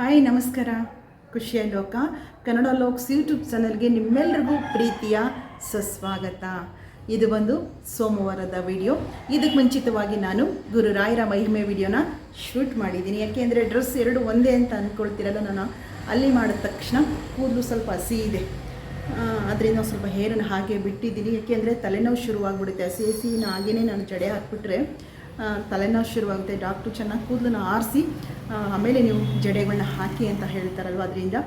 Hi, ನಮಸ್ಕಾರ. ಖುಷಿಯ ಲೋಕ. ಕನ್ನಡ ಲೋಕ್ಸ್ ಯೂಟ್ಯೂಬ್ ಚಾನಲ್ಗೆ ನಿಮ್ಮೆಲ್ಲರಿಗೂ ಪ್ರೀತಿಯ ಸುಸ್ವಾಗತ. ಇದು ಒಂದು ಸೋಮವಾರದ ವಿಡಿಯೋ. ಇದಕ್ಕೆ ಮುಂಚಿತವಾಗಿ ನಾನು ಗುರು ರಾಯರ ಮಹಿಮೆ ವಿಡಿಯೋನ ಶೂಟ್ ಮಾಡಿದ್ದೀನಿ. ಯಾಕೆಂದರೆ ಡ್ರೆಸ್ ಎರಡು ಒಂದೇ ಅಂತ ಅಂದ್ಕೊಳ್ತಿರಲ್ಲ ನಾನು. ಅಲ್ಲಿ ಮಾಡಿದ ತಕ್ಷಣ ಕೂದಲು ಸ್ವಲ್ಪ ಹಸಿ ಇದೆ. ಅದರಿಂದ ಸ್ವಲ್ಪ ಹೇರನ್ನು ಹಾಗೆ ಬಿಟ್ಟಿದ್ದೀನಿ. ಯಾಕೆಂದರೆ ತಲೆನೋವು ಶುರುವಾಗಿಬಿಡುತ್ತೆ. ಹಸಿ ಹಸಿನ ಹಾಗೇ ನಾನು ಜಡೆ ಹಾಕ್ಬಿಟ್ರೆ ತಲೆನೋವು ಶುರುವಾಗುತ್ತೆ. ಡಾಕ್ಟ್ರು ಚೆನ್ನಾಗಿ ಕೂದಲನ್ನ ಆರಿಸಿ ಆಮೇಲೆ ನೀವು ಜಡೆಗಳನ್ನ ಹಾಕಿ ಅಂತ ಹೇಳ್ತಾರಲ್ವ ಅದರಿಂದ.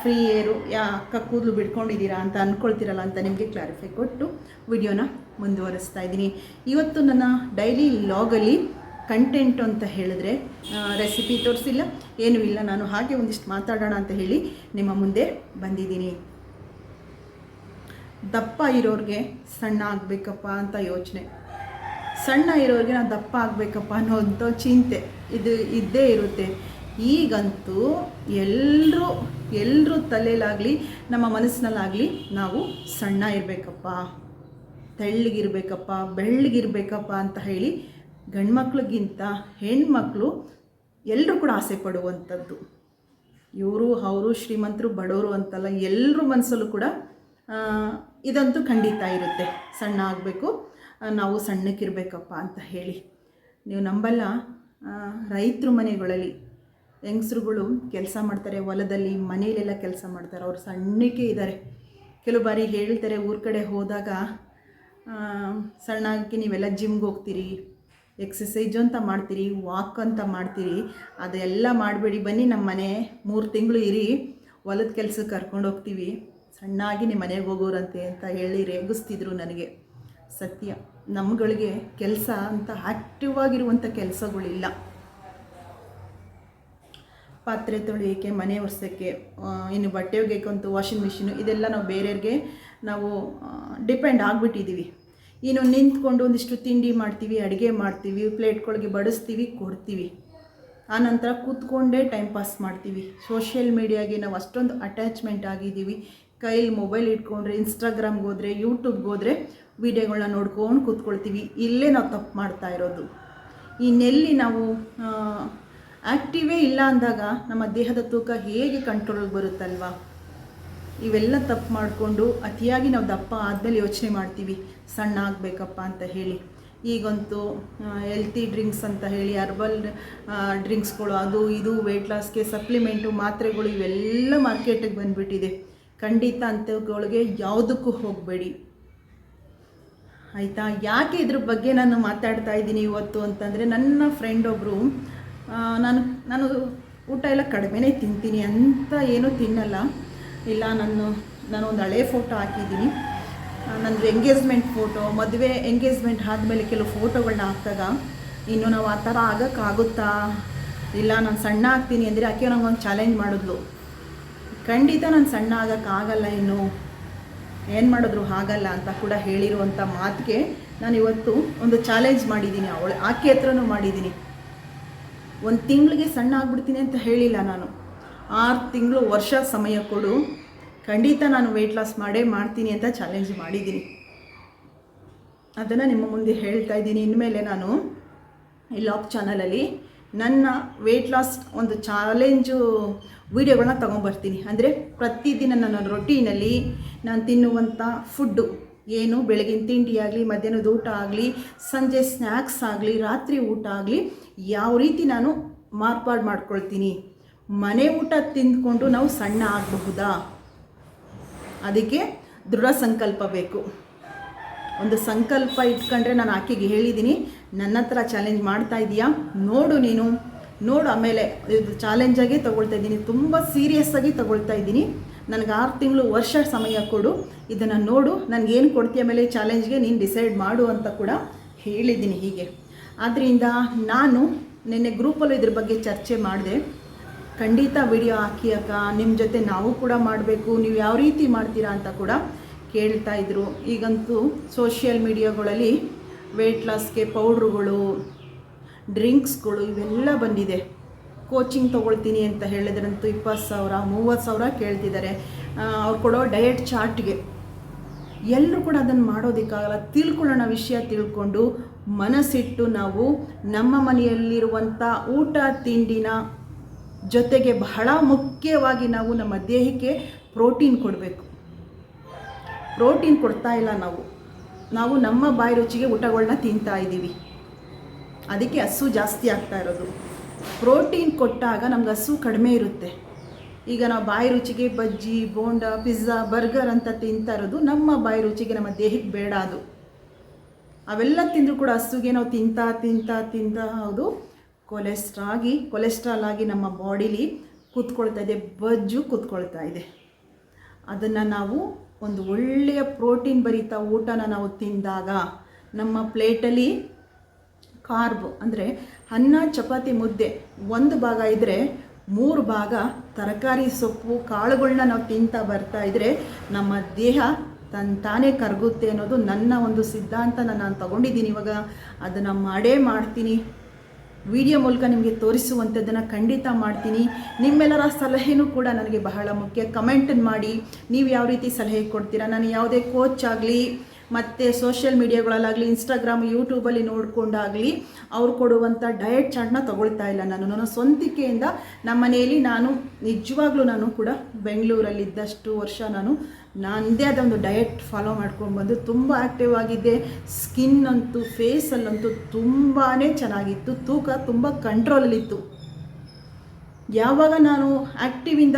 ಫ್ರೀ ಏರು ಯಾ, ಅಕ್ಕ ಕೂದಲು ಬಿಡ್ಕೊಂಡಿದ್ದೀರಾ ಅಂತ ಅಂದ್ಕೊಳ್ತೀರಲ್ಲ ಅಂತ ನಿಮಗೆ ಕ್ಲಾರಿಫೈ ಕೊಟ್ಟು ವಿಡಿಯೋನ ಮುಂದುವರಿಸ್ತಾ ಇದ್ದೀನಿ. ಇವತ್ತು ನನ್ನ ಡೈಲಿ ಲಾಗಲ್ಲಿ ಕಂಟೆಂಟ್ ಅಂತ ಹೇಳಿದ್ರೆ ರೆಸಿಪಿ ತೋರಿಸಿಲ್ಲ, ಏನೂ ಇಲ್ಲ. ನಾನು ಹಾಗೆ ಒಂದಿಷ್ಟು ಮಾತಾಡೋಣ ಅಂತ ಹೇಳಿ ನಿಮ್ಮ ಮುಂದೆ ಬಂದಿದ್ದೀನಿ. ದಪ್ಪ ಇರೋರಿಗೆ ಸಣ್ಣ ಆಗಬೇಕಪ್ಪ ಅಂತ ಯೋಚನೆ. ಸಣ್ಣ ಇರೋರಿಗೆ ನಾವು ದಪ್ಪ ಆಗಬೇಕಪ್ಪ ಅನ್ನೋಂಥ ಚಿಂತೆ ಇದು ಇದ್ದೇ ಇರುತ್ತೆ. ಈಗಂತೂ ಎಲ್ಲರೂ ಎಲ್ಲರೂ ತಲೆಯಲ್ಲಾಗಲಿ ನಮ್ಮ ಮನಸ್ಸಿನಲ್ಲಾಗಲಿ ನಾವು ಸಣ್ಣ ಇರಬೇಕಪ್ಪ. ತೆಳ್ಳಗಿರ್ಬೇಕಪ್ಪ, ಬೆಳ್ಳಗಿರ್ಬೇಕಪ್ಪ ಅಂತ ಹೇಳಿ ಗಂಡ್ಮಕ್ಳಿಗಿಂತ ಹೆಣ್ಮಕ್ಳು ಎಲ್ಲರೂ ಕೂಡ ಆಸೆ ಪಡುವಂಥದ್ದು. ಇವರು, ಅವರು, ಶ್ರೀಮಂತರು, ಬಡವರು ಅಂತಲ್ಲ ಎಲ್ಲರ ಮನಸ್ಸಲ್ಲೂ ಕೂಡ ಇದಂತೂ ಖಂಡಿತ ಇರುತ್ತೆ. ಸಣ್ಣ ಆಗಬೇಕು ನಾವು ಸಣ್ಣಕ್ಕಿರಬೇಕಪ್ಪ ಅಂತ ಹೇಳಿ. ನೀವು ನಂಬಲ್ಲ ರೈತರು ಮನೆಗಳಲ್ಲಿ ಹೆಂಗಸ್ರುಗಳು ಕೆಲಸ ಮಾಡ್ತಾರೆ, ಹೊಲದಲ್ಲಿ ಮನೆಯಲ್ಲೆಲ್ಲ ಕೆಲಸ ಮಾಡ್ತಾರೆ, ಅವ್ರು ಸಣ್ಣಕ್ಕೆ ಇದ್ದಾರೆ. ಕೆಲವು ಬಾರಿ ಹೇಳ್ತಾರೆ, ಊರ ಕಡೆ ಹೋದಾಗ ಸಣ್ಣಕ್ಕೆ ನೀವೆಲ್ಲ ಜಿಮ್ಗೆ ಹೋಗ್ತೀರಿ ಎಕ್ಸಸೈಜು ಅಂತ ಮಾಡ್ತೀರಿ ವಾಕ್ ಅಂತ ಮಾಡ್ತೀರಿ, ಅದೆಲ್ಲ ಮಾಡಬೇಡಿ, ಬನ್ನಿ ನಮ್ಮ ಮನೆ ಮೂರು ತಿಂಗಳು ಇರಿ, ಹೊಲದ ಕೆಲಸಕ್ಕೆ ಕರ್ಕೊಂಡು ಹೋಗ್ತೀವಿ. ಸಣ್ಣಾಗಿ ನಿಮ್ಮ ಮನೆಗೆ ಹೋಗೋರಂತೆ ಅಂತ ಹೇಳಿ ರೇಗಿಸ್ತಿದ್ರು ನನಗೆ. ಸತ್ಯ. ನಮ್ಗಳಿಗೆ ಕೆಲಸ ಅಂತ ಆ್ಯಕ್ಟಿವ್ ಆಗಿರುವಂಥ ಕೆಲಸಗಳಿಲ್ಲ. ಪಾತ್ರೆ ತೊಳೆಯೋಕ್ಕೆ, ಮನೆ ಒರೆಸೋಕ್ಕೆ ಇನ್ನು ಬಟ್ಟೆ ಒಗೆಯೋಕ್ಕಂತೂ ವಾಷಿಂಗ್ ಮಿಷಿನು ಇದೆಲ್ಲ ನಾವು ಬೇರೆಯವ್ರಿಗೆ ನಾವು ಡಿಪೆಂಡ್ ಆಗಿಬಿಟ್ಟಿದ್ದೀವಿ ಇನ್ನು ನಿಂತ್ಕೊಂಡು ಒಂದಿಷ್ಟು ತಿಂಡಿ ಮಾಡ್ತೀವಿ, ಅಡುಗೆ ಮಾಡ್ತೀವಿ ಪ್ಲೇಟ್ಗಳಿಗೆ ಬಡಿಸ್ತೀವಿ, ಕೊಡ್ತೀವಿ. ಆನಂತರ ಕೂತ್ಕೊಂಡೇ ಟೈಮ್ ಪಾಸ್ ಮಾಡ್ತೀವಿ. ಸೋಷಿಯಲ್ ಮೀಡಿಯಾಗೆ ನಾವು ಅಷ್ಟೊಂದು ಅಟ್ಯಾಚ್ಮೆಂಟ್ ಆಗಿದ್ದೀವಿ. ಕೈಲಿ ಮೊಬೈಲ್ ಇಟ್ಕೊಂಡ್ರೆ ಇನ್ಸ್ಟಾಗ್ರಾಮ್ಗೆ ಹೋದರೆ ಯೂಟ್ಯೂಬ್ಗೆ ಹೋದರೆ ವೀಡಿಯೋಗಳನ್ನ ನೋಡ್ಕೊಂಡು ಕೂತ್ಕೊಳ್ತೀವಿ. ಇಲ್ಲೇ ನಾವು ತಪ್ಪು ಮಾಡ್ತಾ ಇರೋದು. ಇನ್ನೆಲ್ಲಿ ನಾವು ಆ್ಯಕ್ಟಿವೇ ಇಲ್ಲ ಅಂದಾಗ ನಮ್ಮ ದೇಹದ ತೂಕ ಹೇಗೆ ಕಂಟ್ರೋಲ್ಗೆ ಬರುತ್ತಲ್ವಾ? ಇವೆಲ್ಲ ತಪ್ಪು ಮಾಡಿಕೊಂಡು ಅತಿಯಾಗಿ ನಾವು ದಪ್ಪ ಆದಮೇಲೆ ಯೋಚನೆ ಮಾಡ್ತೀವಿ. ಸಣ್ಣ ಆಗಬೇಕಪ್ಪ ಅಂತ ಹೇಳಿ. ಈಗಂತೂ ಹೆಲ್ತಿ ಡ್ರಿಂಕ್ಸ್ ಅಂತ ಹೇಳಿ ಹರ್ಬಲ್ ಡ್ರಿಂಕ್ಸ್ಗಳು ಅದು ಇದು ವೆಯ್ಟ್ ಲಾಸ್ಗೆ ಸಪ್ಲಿಮೆಂಟು ಮಾತ್ರೆಗಳು ಇವೆಲ್ಲ ಮಾರ್ಕೆಟಿಗೆ ಬಂದುಬಿಟ್ಟಿದೆ. ಖಂಡಿತ ಅಂಥವುಗಳಿಗೆ ಯಾವುದಕ್ಕೂ ಹೋಗಬೇಡಿ. ಆಯಿತಾ? ಯಾಕೆ ಇದ್ರ ಬಗ್ಗೆ ನಾನು ಮಾತಾಡ್ತಾ ಇದ್ದೀನಿ ಇವತ್ತು ಅಂತಂದರೆ ನನ್ನ ಫ್ರೆಂಡ್ ಒಬ್ಬರು ನಾನು ನಾನು ಊಟ ಎಲ್ಲ ಕಡಿಮೆನೇ ತಿಂತೀನಿ ಅಂತ ಏನೂ ತಿನ್ನಲ್ಲ. ಇಲ್ಲ, ನಾನು, ನಾನೊಂದು ಹಳೆ ಫೋಟೋ ಹಾಕಿದ್ದೀನಿ. ನನ್ನದು ನಂದು ಎಂಗೇಜ್ಮೆಂಟ್ ಫೋಟೋ ಮದುವೆ ಎಂಗೇಜ್ಮೆಂಟ್ ಆದಮೇಲೆ ಕೆಲವು ಫೋಟೋಗಳನ್ನ ಹಾಕಿದಾಗ ಇನ್ನು ನಾವು ಆ ಥರ ಆಗೋಕ್ಕಾಗುತ್ತಾ? ಇಲ್ಲ, ನಾನು ಸಣ್ಣ ಆಗ್ತೀನಿ ಅಂದರೆ ಆಕೆ ನಂಗೊಂದು ಚಾಲೆಂಜ್ ಮಾಡಿದ್ಲು. ಖಂಡಿತ ನಾನು ಸಣ್ಣ ಆಗೋಕ್ಕಾಗಲ್ಲ ಇನ್ನು. ಏನು ಮಾಡಿದ್ರು ಆಗಲ್ಲ ಅಂತ ಕೂಡ ಹೇಳಿರುವಂಥ ಮಾತಿಗೆ ನಾನು ಇವತ್ತು ಒಂದು ಚಾಲೆಂಜ್ ಮಾಡಿದ್ದೀನಿ ಅವಳು, ಆಕೆ ಹತ್ರನೂ ಮಾಡಿದ್ದೀನಿ ಒಂದು ತಿಂಗಳಿಗೆ ಸಣ್ಣ ಆಗ್ಬಿಡ್ತೀನಿ ಅಂತ ಹೇಳಿಲ್ಲ ನಾನು. ಆರು ತಿಂಗಳು ವರ್ಷ ಸಮಯ ಕೊಡು. ಖಂಡಿತ ನಾನು ವೆಯ್ಟ್ ಲಾಸ್ ಮಾಡೇ ಮಾಡ್ತೀನಿ ಅಂತ ಚಾಲೆಂಜ್ ಮಾಡಿದ್ದೀನಿ ಅದನ್ನು ನಿಮ್ಮ ಮುಂದೆ ಹೇಳ್ತಾ ಇದ್ದೀನಿ. ಇನ್ಮೇಲೆ ನಾನು ಈ ಲಾಕ್ ಚಾನಲಲ್ಲಿ ನನ್ನ ವೆಯ್ಟ್ ಲಾಸ್ ಒಂದು ಚಾಲೆಂಜು ವೀಡಿಯೋಗಳನ್ನ ತೊಗೊಂಬರ್ತೀನಿ. ಅಂದರೆ ಪ್ರತಿದಿನ ನನ್ನ ರೊಟೀನಲ್ಲಿ ನಾನು ತಿನ್ನುವಂಥ ಫುಡ್ಡು ಏನು ಬೆಳಗಿನ ತಿಂಡಿ ಆಗಲಿ, ಮಧ್ಯಾಹ್ನದ ಊಟ ಆಗಲಿ, ಸಂಜೆ ಸ್ನ್ಯಾಕ್ಸ್ ಆಗಲಿ, ರಾತ್ರಿ ಊಟ ಆಗಲಿ ಯಾವ ರೀತಿ ನಾನು ಮಾರ್ಪಾಡು ಮಾಡ್ಕೊಳ್ತೀನಿ? ಮನೆ ಊಟ ತಿಂದ್ಕೊಂಡು ನಾವು ಸಣ್ಣ ಆಗಬಹುದಾ? ಅದಕ್ಕೆ ದೃಢ ಸಂಕಲ್ಪ ಬೇಕು. ಒಂದು ಸಂಕಲ್ಪ ಇಟ್ಕೊಂಡ್ರೆ ನಾನು ಆಕೆಗೆ ಹೇಳಿದ್ದೀನಿ ನನ್ನ ಹತ್ರ ಚಾಲೆಂಜ್ ಮಾಡ್ತಾ ಇದೀಯಾ? ನೋಡು ನೀನು. ನೋಡು ಆಮೇಲೆ ಇದು ಚಾಲೆಂಜಾಗಿ ತೊಗೊಳ್ತಾ ಇದ್ದೀನಿ. ತುಂಬ ಸೀರಿಯಸ್ಸಾಗಿ ತೊಗೊಳ್ತಾ ಇದ್ದೀನಿ. ನನಗೆ ಆರು ತಿಂಗಳು ವರ್ಷ ಸಮಯ ಕೊಡು. ಇದನ್ನು ನೋಡು. ನನಗೇನು ಕೊಡ್ತೀಯ ಮೇಲೆ ಚಾಲೆಂಜ್ಗೆ ನೀನು ಡಿಸೈಡ್ ಮಾಡು ಅಂತ ಕೂಡ ಹೇಳಿದ್ದೀನಿ ಹೀಗೆ. ಆದ್ದರಿಂದ ನಾನು ನಿನ್ನೆ ಗ್ರೂಪಲ್ಲಿ ಇದ್ರ ಬಗ್ಗೆ ಚರ್ಚೆ ಮಾಡಿದೆ. ಖಂಡಿತ ವಿಡಿಯೋ ಹಾಕಿ ಅಕ್ಕ. ನಿಮ್ಮ ಜೊತೆ ನಾವು ಕೂಡ ಮಾಡಬೇಕು. ನೀವು ಯಾವ ರೀತಿ ಮಾಡ್ತೀರಾ ಅಂತ ಕೂಡ ಕೇಳ್ತಾ ಇದ್ರು. ಈಗಂತೂ ಸೋಷಿಯಲ್ ಮೀಡಿಯಾಗಳಲ್ಲಿ ವೆಯ್ಟ್ ಲಾಸ್ಗೆ ಪೌಡ್ರುಗಳು ಡ್ರಿಂಕ್ಸ್ಗಳು ಇವೆಲ್ಲ ಬಂದಿದೆ. ಕೋಚಿಂಗ್ ತೊಗೊಳ್ತೀನಿ ಅಂತ ಹೇಳಿದ್ರಂತೂ ಇಪ್ಪತ್ತು ಸಾವಿರ, ಮೂವತ್ತು ಸಾವಿರ ಕೇಳ್ತಿದ್ದಾರೆ. ಅವ್ರು ಕೊಡೋ ಡಯಟ್ ಚಾರ್ಟ್ಗೆ ಎಲ್ಲರೂ ಕೂಡ ಅದನ್ನು ಮಾಡೋದಕ್ಕಾಗಲ್ಲ. ತಿಳ್ಕೊಳ್ಳೋಣ ವಿಷಯ ತಿಳ್ಕೊಂಡು ಮನಸ್ಸಿಟ್ಟು ನಾವು ನಮ್ಮ ಮನೆಯಲ್ಲಿರುವಂಥ ಊಟ, ತಿಂಡಿನ ಜೊತೆಗೆ ಬಹಳ ಮುಖ್ಯವಾಗಿ ನಾವು ನಮ್ಮ ದೇಹಕ್ಕೆ ಪ್ರೋಟೀನ್ ಕೊಡಬೇಕು. ಪ್ರೋಟೀನ್ ಕೊಡ್ತಾ ಇಲ್ಲ ನಾವು. ನಾವು ನಮ್ಮ ಬಾಯಿ ರುಚಿಗೆ ಊಟಗಳನ್ನ ತಿಂತಾ ಇದ್ದೀವಿ. ಅದಕ್ಕೆ ಹಸು ಜಾಸ್ತಿ ಆಗ್ತಾ ಇರೋದು. ಪ್ರೋಟೀನ್ ಕೊಟ್ಟಾಗ ನಮ್ಗೆ ಹಸು ಕಡಿಮೆ ಇರುತ್ತೆ. ಈಗ ನಾವು ಬಾಯಿ ರುಚಿಗೆ ಬಜ್ಜಿ, ಬೋಂಡ, ಪಿಜ್ಜಾ, ಬರ್ಗರ್ ಅಂತ ತಿಂತಾ ಇರೋದು ನಮ್ಮ ಬಾಯಿ ರುಚಿಗೆ, ನಮ್ಮ ದೇಹಕ್ಕೆ ಬೇಡ ಅದು. ಅವೆಲ್ಲ ತಿಂದರೂ ಕೂಡ ಹಸುಗೆ ನಾವು ತಿಂತಾ ತಿಂತಾ ತಿಂತಾ ಹೌದು ಕೊಲೆಸ್ಟ್ರಾಗಿ ಕೊಲೆಸ್ಟ್ರಾಲ್ ಆಗಿ ನಮ್ಮ ಬಾಡಿಲಿ ಕೂತ್ಕೊಳ್ತಾ ಇದೆ, ಬಜ್ಜು ಕೂತ್ಕೊಳ್ತಾ ಇದೆ. ಅದನ್ನು ನಾವು ಒಂದು ಒಳ್ಳೆಯ ಪ್ರೋಟೀನ್ ಭರಿತ ಊಟನ ನಾವು ತಿಂದಾಗ ನಮ್ಮ ಪ್ಲೇಟಲ್ಲಿ ಕಾರ್ಬ್, ಅಂದರೆ ಅನ್ನ, ಚಪಾತಿ, ಮುದ್ದೆ ಒಂದು ಭಾಗ ಇದ್ದರೆ ಮೂರು ಭಾಗ ತರಕಾರಿ, ಸೊಪ್ಪು ಕಾಳುಗಳನ್ನ ನಾವು ತಿಂತಾ ಬರ್ತಾ ಇದ್ದರೆ ನಮ್ಮ ದೇಹ ತನ್ ತಾನೇ ಕರಗುತ್ತೆ ಅನ್ನೋದು ನನ್ನ ಒಂದು ಸಿದ್ಧಾಂತನ ನಾನು ತಗೊಂಡಿದ್ದೀನಿ ಇವಾಗ. ಅದನ್ನು ಮಾಡೇ ಮಾಡ್ತೀನಿ. ವಿಡಿಯೋ ಮೂಲಕ ನಿಮಗೆ ತೋರಿಸುವಂಥದ್ದನ್ನು ಖಂಡಿತ ಮಾಡ್ತೀನಿ. ನಿಮ್ಮೆಲ್ಲರ ಸಲಹೆನೂ ಕೂಡ ನನಗೆ ಬಹಳ ಮುಖ್ಯ. ಕಮೆಂಟನ್ನು ಮಾಡಿ. ನೀವು ಯಾವ ರೀತಿ ಸಲಹೆ ಕೊಡ್ತೀರಾ? ನಾನು ಯಾವುದೇ ಕೋಚ್ ಆಗಲಿ, ಮತ್ತು ಸೋಷಿಯಲ್ ಮೀಡಿಯಾಗಳಲ್ಲಾಗಲಿ ಇನ್ಸ್ಟಾಗ್ರಾಮ್ ಯೂಟ್ಯೂಬಲ್ಲಿ ನೋಡಿಕೊಂಡಾಗಲಿ, ಅವ್ರು ಕೊಡುವಂಥ ಡಯಟ್ ಚಾರ್ಟ್ನ ತೊಗೊಳ್ತಾ ಇಲ್ಲ ನಾನು. ನನ್ನ ಸ್ವಂತಿಕೆಯಿಂದ ನಮ್ಮ ಮನೆಯಲ್ಲಿ ನಾನು ನಿಜವಾಗ್ಲೂ ನಾನು ಕೂಡ ಬೆಂಗಳೂರಲ್ಲಿದ್ದಷ್ಟು ವರ್ಷ ನಾನು ನನ್ನದೇ ಆದ ಒಂದು ಡಯಟ್ ಫಾಲೋ ಮಾಡ್ಕೊಂಡು ತುಂಬ ಆ್ಯಕ್ಟಿವ್ ಆಗಿದ್ದೆ. ಸ್ಕಿನ್ ಅಂತೂ ಫೇಸಲ್ಲಂತೂ ತುಂಬಾ ಚೆನ್ನಾಗಿತ್ತು. ತೂಕ ತುಂಬ ಕಂಟ್ರೋಲಲ್ಲಿತ್ತು ಯಾವಾಗ ನಾನು ಆ್ಯಕ್ಟಿವಿಂದ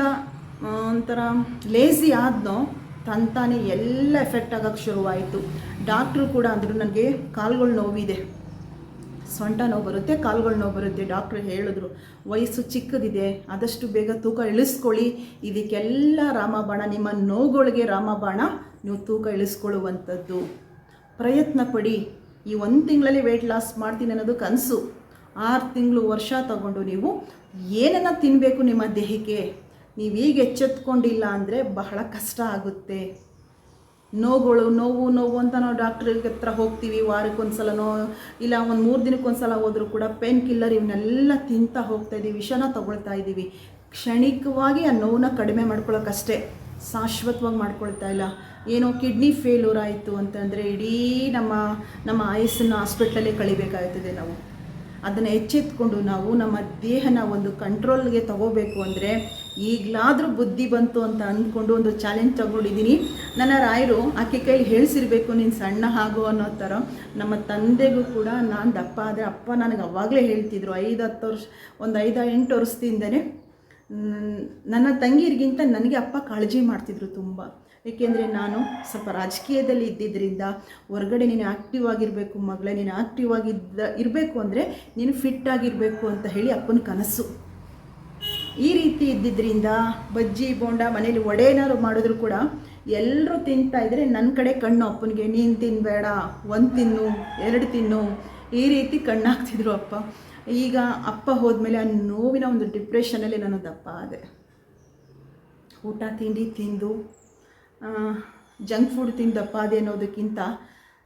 ಒಂಥರ ಲೇಸಿ ಆದನೋ, ತಂತಾನೆ ಎಲ್ಲ ಎಫೆಕ್ಟ್ ಆಗೋಕ್ಕೆ ಶುರುವಾಯಿತು. ಡಾಕ್ಟ್ರು ಕೂಡ ಅಂದರು ನನಗೆ ಕಾಲುಗಳು ನೋವಿದೆ. ಸೊಂಟ ನೋವು ಬರುತ್ತೆ, ಕಾಲುಗಳು ನೋವು ಬರುತ್ತೆ. ಡಾಕ್ಟ್ರು ಹೇಳಿದ್ರು, ವಯಸ್ಸು ಚಿಕ್ಕದಿದೆ, ಆದಷ್ಟು ಬೇಗ ತೂಕ ಇಳಿಸ್ಕೊಳ್ಳಿ. ಇದಕ್ಕೆಲ್ಲ ರಾಮಬಾಣ, ನಿಮ್ಮ ನೋವುಗಳಿಗೆ ರಾಮಬಾಣ, ನೀವು ತೂಕ ಇಳಿಸ್ಕೊಳ್ಳುವಂಥದ್ದು. ಪ್ರಯತ್ನ ಪಡಿ. ಈ ಒಂದು ತಿಂಗಳಲ್ಲಿ ವೆಯ್ಟ್ ಲಾಸ್ ಮಾಡ್ತೀನಿ ಅನ್ನೋದು ಕನಸು. ಆರು ತಿಂಗಳು ವರ್ಷ ತಗೊಂಡು ನೀವು ಏನನ್ನು ತಿನ್ನಬೇಕು ನಿಮ್ಮ ದೇಹಕ್ಕೆ. ನೀವು ಈಗ ಎಚ್ಚೆತ್ಕೊಂಡಿಲ್ಲ ಅಂದರೆ ಬಹಳ ಕಷ್ಟ ಆಗುತ್ತೆ. ನೋವುಗಳು, ನೋವು ನೋವು ಅಂತ ನಾವು ಡಾಕ್ಟ್ರಿಗೆ ಹತ್ರ ಹೋಗ್ತೀವಿ ವಾರಕ್ಕೊಂದ್ಸಲನೋ ಇಲ್ಲ ಒಂದು ಮೂರು ದಿನಕ್ಕೊಂದ್ಸಲ ಹೋದರೂ ಕೂಡ ಪೇನ್ ಕಿಲ್ಲರ್ ಇವನ್ನೆಲ್ಲ ತಿಂತಾ ಹೋಗ್ತಾ ಇದ್ದೀವಿ, ವಿಷನ ತೊಗೊಳ್ತಾ ಇದ್ದೀವಿ. ಕ್ಷಣಿಕವಾಗಿ ಆ ನೋವನ್ನ ಕಡಿಮೆ ಮಾಡ್ಕೊಳ್ಳೋಕ್ಕಷ್ಟೇ ಶಾಶ್ವತವಾಗಿ ಮಾಡ್ಕೊಳ್ತಾ ಇಲ್ಲ. ಏನೋ ಕಿಡ್ನಿ ಫೇಲ್ಯೂರ್ ಆಯಿತು ಅಂತಂದರೆ ಇಡೀ ನಮ್ಮ ನಮ್ಮ ಆಯಸ್ಸನ್ನು ಹಾಸ್ಪಿಟ್ಲಲ್ಲೇ ಕಳಿಬೇಕಾಗ್ತದೆ ನಾವು. ಅದನ್ನು ಎಚ್ಚೆತ್ಕೊಂಡು ನಾವು ನಮ್ಮ ದೇಹನ ಒಂದು ಕಂಟ್ರೋಲ್ಗೆ ತಗೋಬೇಕು ಅಂದರೆ ಈಗಲಾದರೂ ಬುದ್ಧಿ ಬಂತು ಅಂತ ಅಂದ್ಕೊಂಡು ಒಂದು ಚಾಲೆಂಜ್ ತಗೊಂಡಿದ್ದೀನಿ. ನನ್ನ ರಾಯರು ಆಕೆ ಕೈಲಿ ಹೇಳಿಸಿರ್ಬೇಕು, ನೀನು ಸಣ್ಣ ಆಗು ಅನ್ನೋ ಥರ. ನಮ್ಮ ತಂದೆಗೂ ಕೂಡ ನಾನು ದಪ್ಪ ಆದರೆ ಅಪ್ಪ ನನಗೆ ಅವಾಗಲೇ ಹೇಳ್ತಿದ್ರು, ಐದು, ಹತ್ತು ವರ್ಷ, ಒಂದು ಐದು, ಎಂಟು ವರ್ಷದಿಂದನೇ ನನ್ನ ತಂಗಿರಿಗಿಂತ ನನಗೆ ಅಪ್ಪ ಕಾಳಜಿ ಮಾಡ್ತಿದ್ರು ತುಂಬ. ಏಕೆಂದರೆ ನಾನು ಸ್ವಲ್ಪ ರಾಜಕೀಯದಲ್ಲಿ ಇದ್ದಿದ್ದರಿಂದ ಹೊರಗಡೆ ನೀನು ಆ್ಯಕ್ಟಿವ್ ಆಗಿರಬೇಕು, ಮಗಳೇ, ನೀನು ಆ್ಯಕ್ಟಿವ್ ಆಗಿದ್ದ, ಇರಬೇಕು ಅಂದರೆ ನೀನು ಫಿಟ್ ಆಗಿರಬೇಕು ಅಂತ ಹೇಳಿ ಅಪ್ಪನ ಕನಸು. ಈ ರೀತಿ ಇದ್ದಿದ್ದರಿಂದ ಬಜ್ಜಿ, ಬೋಂಡ ಮನೇಲಿ ಏನಾದ್ರು ಮಾಡಿದ್ರು ಕೂಡ ಎಲ್ಲರೂ ತಿಂತಾ ಇದ್ರೆ ನನ್ನ ಕಡೆ ಕಣ್ಣು ಅಪ್ಪನಿಗೆ, ನೀನು ತಿನ್ನಬೇಡ ಒಂದು ತಿನ್ನು, ಎರಡು ತಿನ್ನು. ಈ ರೀತಿ ಕಣ್ಣಾಗ್ತಿದ್ರು ಅಪ್ಪ. ಈಗ ಅಪ್ಪ ಹೋದ್ಮೇಲೆ ಆ ನೋವಿನ ಒಂದು ಡಿಪ್ರೆಷನಲ್ಲಿ ನಾನು ದಪ್ಪ ಆದೆ. ಊಟ ತಿಂಡಿ ತಿಂದು ಜಂಕ್ ಫುಡ್ ತಿಂದು ದಪ್ಪ ಆದೆ ಅನ್ನೋದಕ್ಕಿಂತ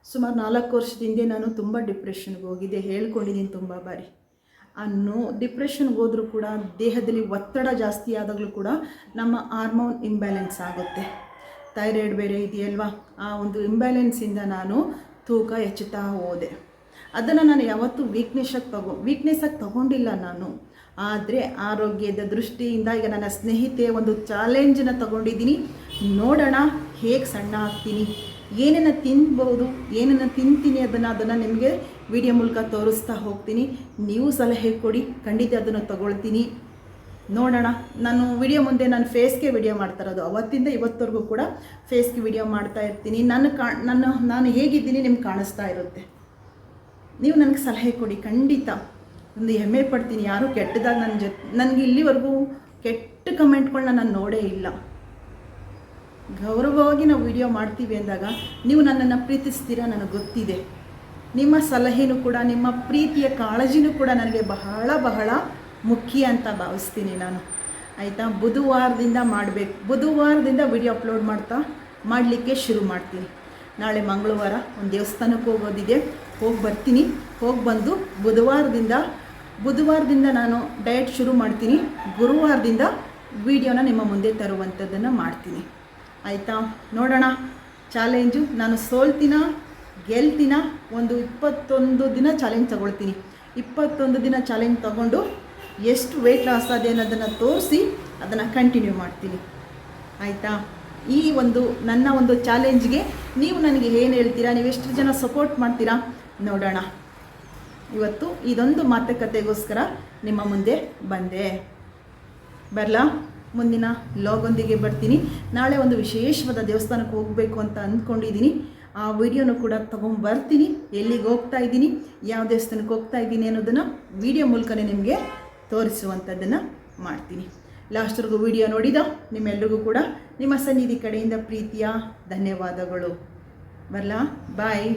ಸುಮಾರು ನಾಲ್ಕು ವರ್ಷದಿಂದ ನಾನು ತುಂಬ ಡಿಪ್ರೆಷನ್ಗೆ ಹೋಗಿದ್ದೆ. ಹೇಳ್ಕೊಂಡಿದ್ದೀನಿ ತುಂಬ ಬಾರಿ. ಆ ನೋ ಡಿಪ್ರೆಷನ್ಗೆ ಹೋದರೂ ಕೂಡ, ದೇಹದಲ್ಲಿ ಒತ್ತಡ ಜಾಸ್ತಿ ಆದಾಗಲೂ ಕೂಡ ನಮ್ಮ ಹಾರ್ಮೋನ್ ಇಂಬ್ಯಾಲೆನ್ಸ್ ಆಗುತ್ತೆ. ಥೈರಾಯ್ಡ್ ಬೇರೆ ಇದೆಯಲ್ವಾ? ಆ ಒಂದು ಇಂಬ್ಯಾಲೆನ್ಸಿಂದ ನಾನು ತೂಕ ಹೆಚ್ಚುತ್ತಾ ಹೋದೆ. ಅದನ್ನು ನಾನು ಯಾವತ್ತೂ ವೀಕ್ನೆಸ್ಸಾಗಿ ತಗೋ ವೀಕ್ನೆಸ್ಸಾಗಿ ತಗೊಂಡಿಲ್ಲ ನಾನು. ಆದರೆ ಆರೋಗ್ಯದ ದೃಷ್ಟಿಯಿಂದ ಈಗ ನನ್ನ ಸ್ನೇಹಿತೆ ಒಂದು ಚಾಲೆಂಜನ್ನು ತಗೊಂಡಿದ್ದೀನಿ. ನೋಡೋಣ ಹೇಗೆ ಸಣ್ಣ ಆಗ್ತೀನಿ ಏನನ್ನು ತಿನ್ಬೋದು ಏನನ್ನು ತಿಂತೀನಿ ಅದನ್ನು ಅದನ್ನು ನಿಮಗೆ ವಿಡಿಯೋ ಮೂಲಕ ತೋರಿಸ್ತಾ ಹೋಗ್ತೀನಿ. ನೀವು ಸಲಹೆ ಕೊಡಿ, ಖಂಡಿತ ಅದನ್ನು ತಗೊಳ್ತೀನಿ. ನೋಡೋಣ. ನಾನು ವಿಡಿಯೋ ಮುಂದೆ ನಾನು ಫೇಸ್ಗೆ ವಿಡಿಯೋ ಮಾಡ್ತಾ ಇರೋದು. ಅವತ್ತಿಂದ ಇವತ್ತವರೆಗೂ ಕೂಡ ಫೇಸ್ಗೆ ವಿಡಿಯೋ ಮಾಡ್ತಾ ಇರ್ತೀನಿ. ನಾನು ಕಾ ನಾನು ನಾನು ಹೇಗಿದ್ದೀನಿ ನಿಮ್ಗೆ ಕಾಣಿಸ್ತಾ ಇರುತ್ತೆ. ನೀವು ನನಗೆ ಸಲಹೆ ಕೊಡಿ, ಖಂಡಿತ. ಒಂದು ಹೆಮ್ಮೆ ಪಡ್ತೀನಿ. ಯಾರೂ ಕೆಟ್ಟದಾಗ ನನ್ನ ಜೊತೆ, ನನಗೆ ಇಲ್ಲಿವರೆಗೂ ಕೆಟ್ಟ ಕಮೆಂಟ್ಗಳನ್ನ ನಾನು ನೋಡೇ ಇಲ್ಲ. ಗೌರವವಾಗಿ ನಾವು ವಿಡಿಯೋ ಮಾಡ್ತೀವಿ ಅಂದಾಗ ನೀವು ನನ್ನನ್ನು ಪ್ರೀತಿಸ್ತೀರಾ ನನಗೆ ಗೊತ್ತಿದೆ. ನಿಮ್ಮ ಸಲಹೆನೂ ಕೂಡ, ನಿಮ್ಮ ಪ್ರೀತಿಯ ಕಾಳಜಿನೂ ಕೂಡ ನನಗೆ ಬಹಳ ಬಹಳ ಮುಖ್ಯ ಅಂತ ಭಾವಿಸ್ತೀನಿ ನಾನು. ಆಯಿತಾ? ಬುಧವಾರದಿಂದ ಮಾಡಬೇಕು. ಬುಧವಾರದಿಂದ ವಿಡಿಯೋ ಅಪ್ಲೋಡ್ ಮಾಡ್ತಾ ಮಾಡಲಿಕ್ಕೆ ಶುರು ಮಾಡ್ತೀನಿ. ನಾಳೆ ಮಂಗಳವಾರ ಒಂದು ದೇವಸ್ಥಾನಕ್ಕೆ ಹೋಗೋದಿದೆ. ಹೋಗಿ ಬರ್ತೀನಿ. ಹೋಗಿ ಬಂದು ಬುಧವಾರದಿಂದ ಬುಧವಾರದಿಂದ ನಾನು ಡಯಟ್ ಶುರು ಮಾಡ್ತೀನಿ. ಗುರುವಾರದಿಂದ ವಿಡಿಯೋನ ನಿಮ್ಮ ಮುಂದೆ ತರುವಂಥದ್ದನ್ನು ಮಾಡ್ತೀನಿ. ಆಯಿತಾ? ನೋಡೋಣ. ಚಾಲೆಂಜು. ನಾನು ಸೋಲ್ತಿನ? ಗೆಲ್ತಿನ? ಒಂದು ಇಪ್ಪತ್ತೊಂದು ದಿನ ಚಾಲೆಂಜ್ ತಗೊಳ್ತೀನಿ. ಇಪ್ಪತ್ತೊಂದು ದಿನ ಚಾಲೆಂಜ್ ತಗೊಂಡು ಎಷ್ಟು ವೆಯ್ಟ್ ಲಾಸ್ ಆದೆ ಅನ್ನೋದನ್ನು ತೋರಿಸಿ ಅದನ್ನು ಕಂಟಿನ್ಯೂ ಮಾಡ್ತೀನಿ. ಆಯಿತಾ? ಈ ಒಂದು ನನ್ನ ಒಂದು ಚಾಲೆಂಜ್ಗೆ ನೀವು ನನಗೆ ಏನು ಹೇಳ್ತೀರಾ? ನೀವು ಎಷ್ಟು ಜನ ಸಪೋರ್ಟ್ ಮಾಡ್ತೀರಾ? ನೋಡೋಣ. ಇವತ್ತು ಇದೊಂದು ಮಾತುಕತೆಗೋಸ್ಕರ ನಿಮ್ಮ ಮುಂದೆ ಬಂದೆ. ಬರಲಾ? ಮುಂದಿನ ಲಾಗೊಂದಿಗೆ ಬರ್ತೀನಿ. ನಾಳೆ ಒಂದು ವಿಶೇಷವಾದ ದೇವಸ್ಥಾನಕ್ಕೆ ಹೋಗಬೇಕು ಅಂತ ಅಂದ್ಕೊಂಡಿದ್ದೀನಿ. ಆ ವಿಡಿಯೋನು ಕೂಡ ತೊಗೊಂಬರ್ತೀನಿ. ಎಲ್ಲಿಗೆ ಹೋಗ್ತಾ ಇದ್ದೀನಿ, ಯಾವ ದೇವಸ್ಥಾನಕ್ಕೆ ಹೋಗ್ತಾ ಇದ್ದೀನಿ ಅನ್ನೋದನ್ನು ವಿಡಿಯೋ ಮೂಲಕನೇ ನಿಮಗೆ ತೋರಿಸುವಂಥದ್ದನ್ನು ಮಾಡ್ತೀನಿ. ಲಾಸ್ಟ್ವರೆಗೂ ವಿಡಿಯೋ ನೋಡಿದ ನಿಮ್ಮೆಲ್ರಿಗೂ ಕೂಡ ನಿಮ್ಮ ಸನ್ನಿಧಿ ಕಡೆಯಿಂದ ಪ್ರೀತಿಯ ಧನ್ಯವಾದಗಳು. ಬರಲಾ? ಬಾಯ್